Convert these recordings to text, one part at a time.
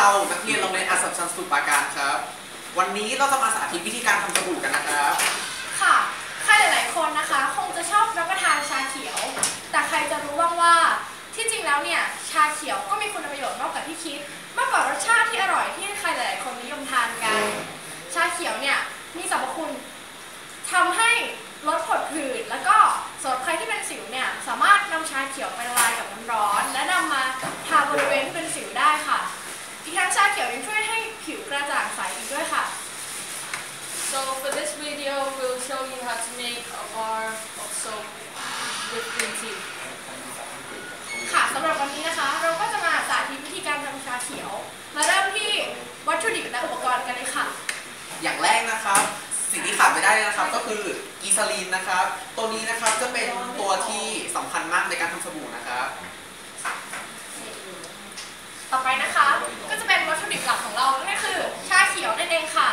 เรานักเรียนโรงเรียนอัสสัมชัญสมุทรปราการครับ วันนี้เราจะมาสาธิตวิธีการทำสบู่กันนะครับ ค่ะ ใครหลาย ๆ คนนะคะ คงจะชอบรับประทานชาเขียว แต่ใครจะรู้บ้างว่า ที่จริงแล้วเนี่ย ชาเขียวก็มีคุณประโยชน์มากกว่าที่คิด มากกว่ารสชาติที่อร่อยที่ใครหลาย ๆ คนนิยมทานกัน ชาเขียวเนี่ยมีสรรพคุณทำให้ลดผดผื่นแล้วก็สำหรับใครที่เป็นสิวเนี่ยสามารถนำชาเขียวไปละลายกับน้ำร้อน ขียวยังช่วยให้ผิวกระจ่างใสอีกด้วยค่ะ So for this video, we'll show you how to make a bar of soap with green tea. ค่ะสำหรับวันนี้นะคะ เราก็จะมาสาธิตวิธีการทำชาเขียว มาเริ่มที่วัตถุดิบและอุปกรณ์กันเลยค่ะ อย่างแรกนะครับ สิ่งที่ขาดไม่ได้เลยนะครับก็คือกีซาลีนนะครับ ตัวนี้นะครับจะเป็นตัวที่สำคัญมากในการทำสบู่นะครับ ต่อไปนะคะ ก็จะเป็นวัตถุดิบหลักของเรานั่นก็คือชาเขียวนั่นเองค่ะ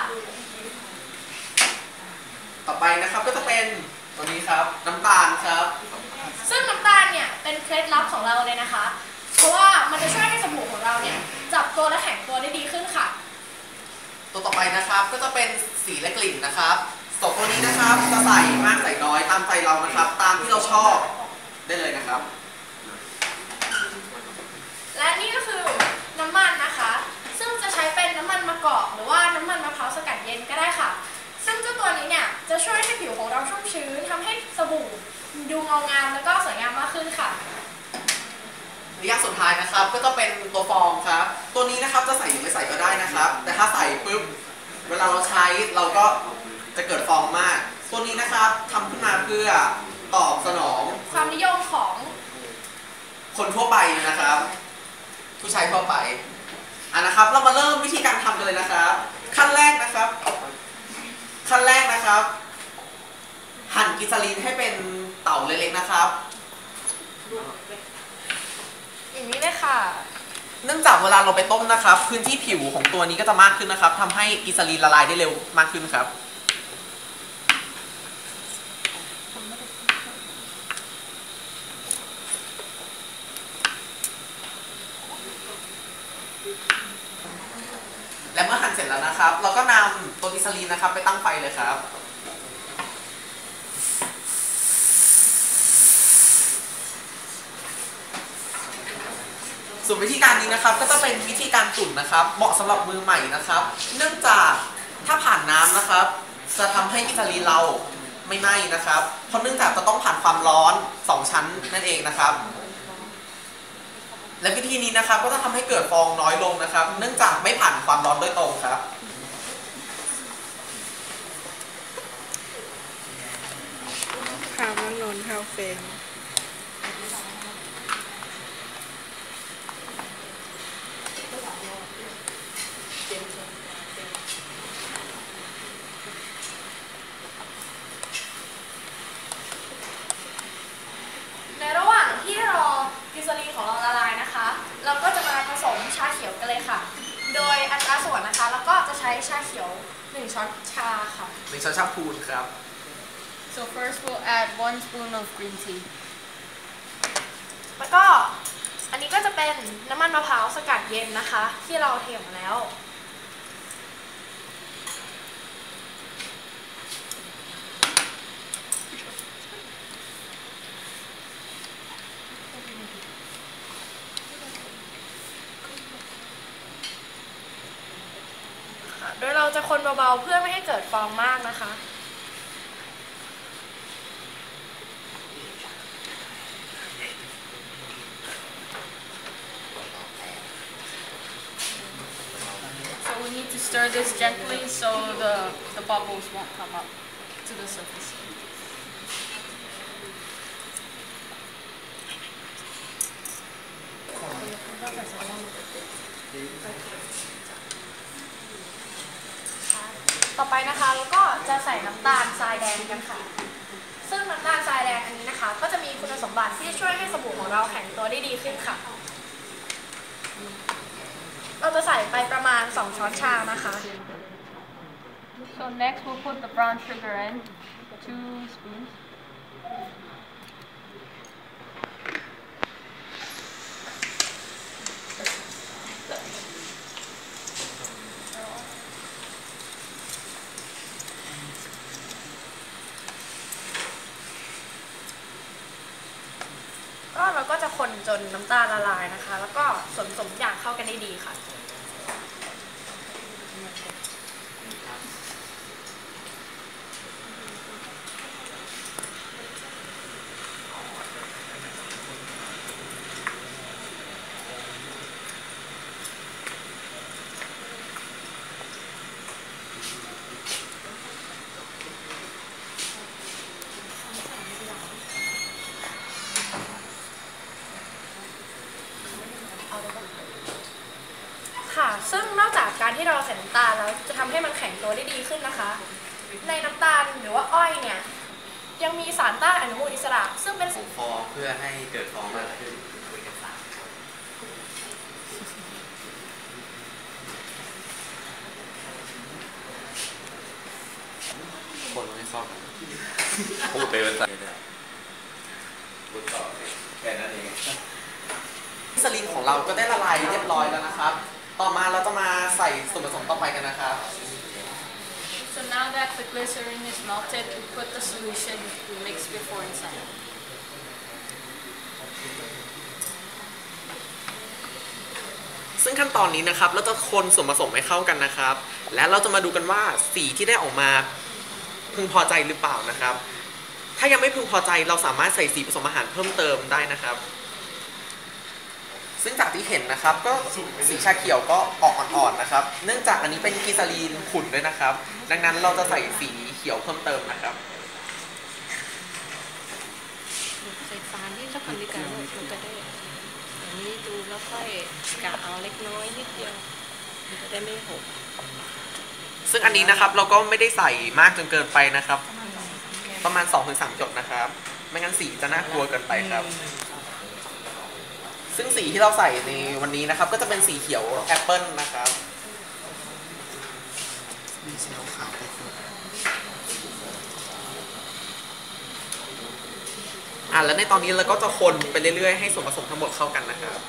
ต่อไปนะครับก็จะเป็นตัวนี้ครับน้ำตาลครับ ซึ่งน้ำตาลเนี่ยเป็นเคล็ดลับของเราเลย นะคะ เพราะว่ามันจะช่วยให้สบู่ของเราเนี่ยจับตัวและแข็งตัวได้ดีขึ้นค่ะ ตัวต่อไปนะครับก็จะเป็นสีและกลิ่นนะครับสองตัวนี้นะครับจะใส่มากใส่น้อยตามใจเรานะครับ ตามที่เราชอบได้เลยนะครับ และนี่ก็คือน้ำมันนะคะ ซึ่งจะใช้เป็นน้ำมันมะกอกหรือว่าน้ำมันมะพร้าวสกัดเย็นก็ได้ค่ะ ซึ่งเจ้าตัวนี้เนี่ยจะช่วยให้ผิวของเราชุ่มชื้นทำให้สบู่ดูเงางามแล้วก็สวยงามมากขึ้นค่ะ ระยะสุดท้ายนะครับ ก็จะเป็นตัวฟองครับ ตัวนี้นะครับจะใส่หรือไม่ใส่ก็ได้นะครับ แต่ถ้าใส่ปุ๊บเวลาเราใช้เราก็จะเกิดฟองมาก ตัวนี้นะครับทำขึ้นมาเพื่อตอบสนอง ความนิยมของคนทั่วไปนะครับ ผู้ชายทั่วไปอะนะครับ เรามาเริ่มวิธีการทำกันเลยนะครับ ขั้นแรกนะครับ ขั้นแรกนะครับ หั่นกิซาลีนให้เป็นเต่าเล็กๆนะครับ อย่างนี้เลย ค่ะ เนื่องจากเวลาเราไปต้มนะครับ พื้นที่ผิวของตัวนี้ก็จะมากขึ้นนะครับทำให้กิซาลีนละลายได้เร็วมากขึ้นครับ และเมื่อหั่นเสร็จแล้วนะครับ เราก็นำตัวกิซาลีนนะครับ ไปตั้งไฟเลยครับ ส่วนวิธีการนี้นะครับก็จะเป็นวิธีการตุ๋นนะครับ เหมาะสำหรับมือใหม่นะครับ เนื่องจากถ้าผ่านน้ำนะครับ จะทำให้กิซาลีเราไม่ไหม้นะครับ เพราะเนื่องจากจะต้องผ่านความร้อน 2 ชั้นนั่นเองนะครับ และวิธีนี้นะครับก็จะทำให้เกิดฟองน้อยลงนะครับ เนื่องจากไม่ผ่านความร้อนโดยตรงครับข้าวมันนนข้าเฟนระหว่างที่รอกิซาลีนของเราละลายนะคะ เราก็จะมาผสมชาเขียวกันเลยค่ะ โดยอัตราส่วนนะคะ แล้วก็จะใช้ชาเขียว 1 ช้อนชาค่ะ หนึ่งช้อนชาพูนครับ So first we'll add one spoon of green tea. แล้วก็อันนี้ก็จะเป็นน้ำมันมะพร้าวสกัดเย็นนะคะ ที่เราเทออกมาแล้ว ค่ะโดยเรา จะคนเบาๆเพื่อไม่ให้เกิดฟองมากนะคะ So we need to stir this gently so the, the bubbles won't come up to the surface. ต่อไปนะคะแล้วก็จะใส่น้ำตาลทรายแดงกันค่ะ ซึ่งน้ำตาลทรายแดงอันนี้นะคะ ก็จะมีคุณสมบัติที่ช่วยให้สบู่ของเราแข็งตัวได้ดีขึ้นค่ะ เราจะใส่ไปประมาณ 2 ช้อนชานะคะ So next we'll put the brown sugar in, two spoons. เราก็จะคนจนน้ำตาละลายนะคะ แล้วก็สมสมอย่างเข้ากันได้ดีค่ะ ที่เราใส่น้ำตาลแล้วจะทำให้มันแข็งตัวได้ดีขึ้นนะคะ ในน้ำตาลหรือว่าอ้อยเนี่ยยังมีสารต้านอนุมูลอิสระ ซึ่งเป็นส่งฟองเพื่อให้เกิดฟองมากขึ้นคนไม่เข้ากันพูดไปเป็นสัตว์พูดต่อแค่นั้นเองสลินของเราก็ได้ละลายเรียบร้อยแล้วนะครับ ต่อมาเราจะมาใส่ส่วนผสมต่อไปกันนะครับ So now that the glycerin is melted, we put the solution we mixed before inside. ซึ่งขั้นตอนนี้นะครับ เราจะคนส่วนผสมให้เข้ากันนะครับ และเราจะมาดูกันว่าสีที่ได้ออกมาพึงพอใจหรือเปล่านะครับ ถ้ายังไม่พึงพอใจเราสามารถใส่สีผสมอาหารเพิ่มเติมได้นะครับซึ่งจากที่เห็นนะครับก็สีชาเขียวก็ออกอ่อนๆนะครับ เนื่องจากอันนี้เป็นกีซาลีนขุ่นด้วยนะครับ ดังนั้นเราจะใส่สีเขียวเพิ่มเติมนะครับใส่ฟานที่สักพันดีกันมันจะได้อันนี้ดูแล้วค่อยกะเอาเล็กน้อยนิดเดียวมันจะได้ไม่หกซึ่งอันนี้นะครับเราก็ไม่ได้ใส่มากจนเกินไปนะครับ ประมาณ2-3หยดนะครับ ไม่งั้นสีจะน่ากลัวเกินไปครับ ซึ่งสีที่เราใส่ในวันนี้นะครับ ก็จะเป็นสีเขียวแอปเปิลนะครับ อะแล้วในตอนนี้เราก็จะคนไปเรื่อยๆ ให้ส่วนผสมทั้งหมดเข้ากันนะครับ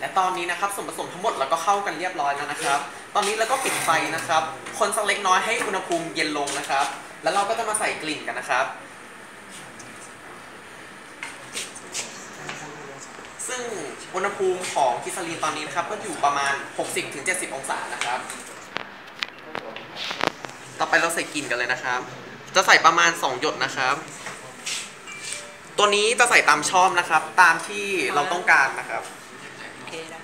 และตอนนี้นะครับส่วนผสมทั้งหมดเราก็เข้ากันเรียบร้อยแล้วนะครับ ตอนนี้เราก็ปิดไฟนะครับ คนสักเล็กน้อยให้อุณหภูมิเย็นลงนะครับ แล้วเราก็จะมาใส่กลิ่นกันนะครับ ซึ่ง อุณหภูมิของกิซาลีนตอนนี้นะครับ ก็อยู่ประมาณ 60-70 องศานะครับ ต่อไปเราใส่กลิ่นกันเลยนะครับ จะใส่ประมาณ 2 หยดนะครับ ตัวนี้จะใส่ตามชอบนะครับ ตามที่เราต้องการนะครับอเคแล้ว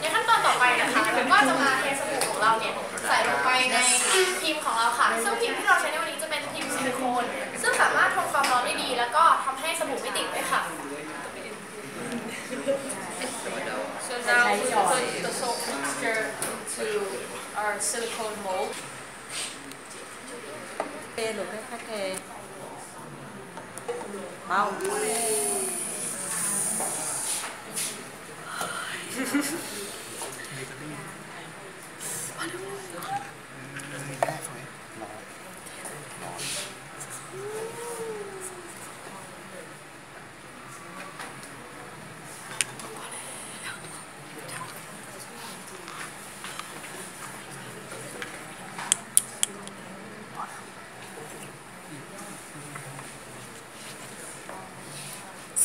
ในขั้นตอนต่อไปนะคะเราก็จะมาเทสบู่ของเราเนี่ยใส่ลงไปในพิมพ์ของเราค่ะ ซึ่งพิมพ์ที่เราใช้ในวันนี้จะเป็นพิมพ์ซิลิโคน สามารถทนความร้อนได้ดี แล้วก็ทำให้สบู่ไม่ติดด้วยค่ะ So now we put the soap mixture into our silicone mold. เทหรือไม่ค่อยเทเบา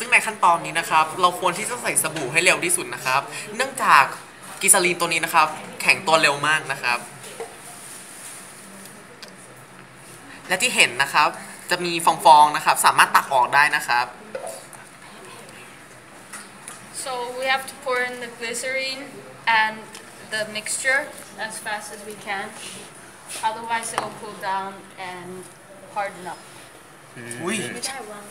ซึ่งในขั้นตอนนี้นะครับ เราควรที่จะใส่สบู่ให้เร็วที่สุดนะครับ เนื่องจากกิซาลีนตัวนี้นะครับ แข็งตัวเร็วมากนะครับ และที่เห็นนะครับจะมีฟองๆนะครับ สามารถตักออกได้นะครับ So we have to pour in the glycerine and the mixture as fast as we can. Otherwise it will cool down and harden up. อุ้ยไม่ได้วาง